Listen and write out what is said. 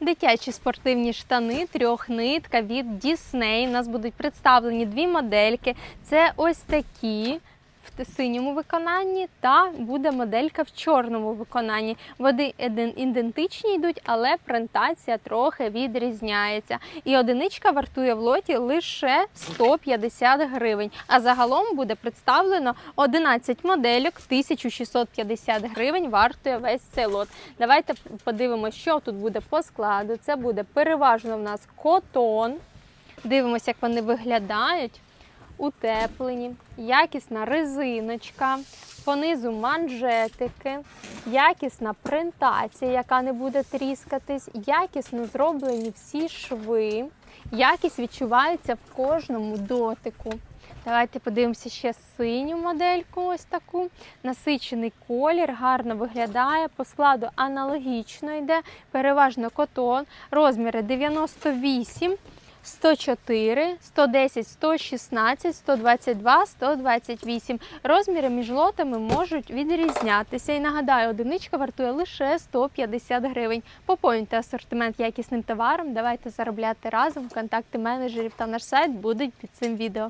Дитячі спортивні штани, трьохнитка від Disney. У нас будуть представлені дві модельки. Це ось такі. В синьому виконанні та буде моделька в чорному виконанні. Іден- ідентичні йдуть, але принтація трохи відрізняється. І одиничка вартує в лоті лише 150 гривень. А загалом буде представлено 11 модельок, 1650 гривень вартує весь цей лот. Давайте подивимося, що тут буде по складу. Це буде переважно в нас котон. Дивимося, як вони виглядають. Утеплені, якісна резиночка, понизу манжетики, якісна принтація, яка не буде тріскатись, якісно зроблені всі шви. Якість відчувається в кожному дотику. Давайте подивимося ще синю модельку, ось таку. Насичений колір, гарно виглядає. По складу аналогічно йде, переважно котон, розміри 98. 104, 110, 116, 122, 128. Розміри між лотами можуть відрізнятися. І нагадаю, одиничка вартує лише 150 гривень. Поповнюйте асортимент якісним товаром. Давайте заробляти разом. Контакти менеджерів та наш сайт будуть під цим відео.